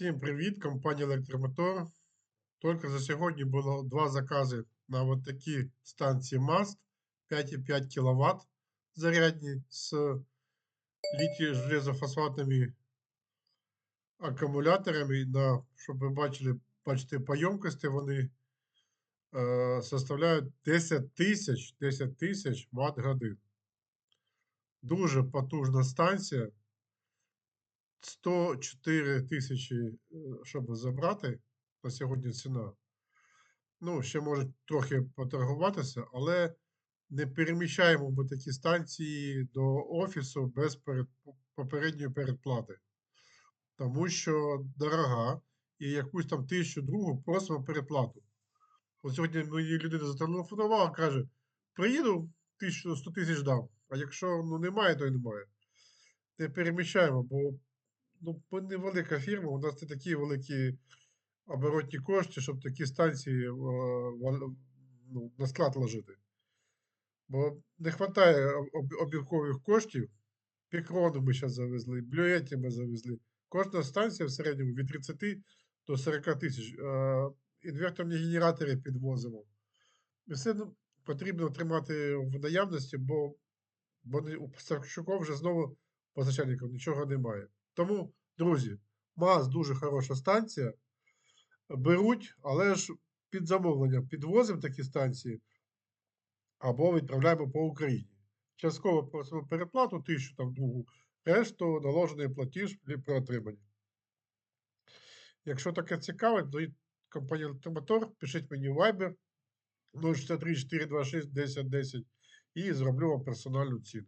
Всім привіт, компанія Електромотор. Тільки за сьогодні було два закази на от такі станції МАСТ 5,5 кВт зарядні з літій железофосфатними акумуляторами. На, щоб ви бачили, бачите, по ємкості вони е, составляють 10 тисяч 10 тисяч Вт годин. Дуже потужна станція. 104 тисячі, е, щоб забрати на сьогодні ціна. Ну, ще можуть трохи поторгуватися, але не переміщаємо ми такі станції до офісу без перед, попередньої передплати. Тому що дорога і якусь там тисячу другу просимо передплату. От сьогодні мені людина зателефонувала, каже: приїду, тисячу, 100 тисяч дам. А якщо ну, немає, то й немає. Не переміщаємо, бо ну, невелика фірма, у нас не такі великі оборотні кошти, щоб такі станції е, ну, на склад ложити. Бо не вистачає обіркових коштів. Пікрони ми зараз завезли, блюеті ми завезли. Кожна станція в середньому від 30 до 40 тисяч. Е, Інверторні генератори підвозимо. І все ну, потрібно тримати в наявності, бо, бо у поставщиків вже знову постачальників нічого немає. Тому, друзі, МАЗ дуже хороша станція. Беруть, але ж під замовлення підвозимо такі станції або відправляємо по Україні. Частково просимо переплату, тисячу там другу, решту наложений платіж при отриманні. Якщо таке цікаве, то компанія Електромотор, пишіть мені Viber 063 426 1010 і зроблю вам персональну ціну.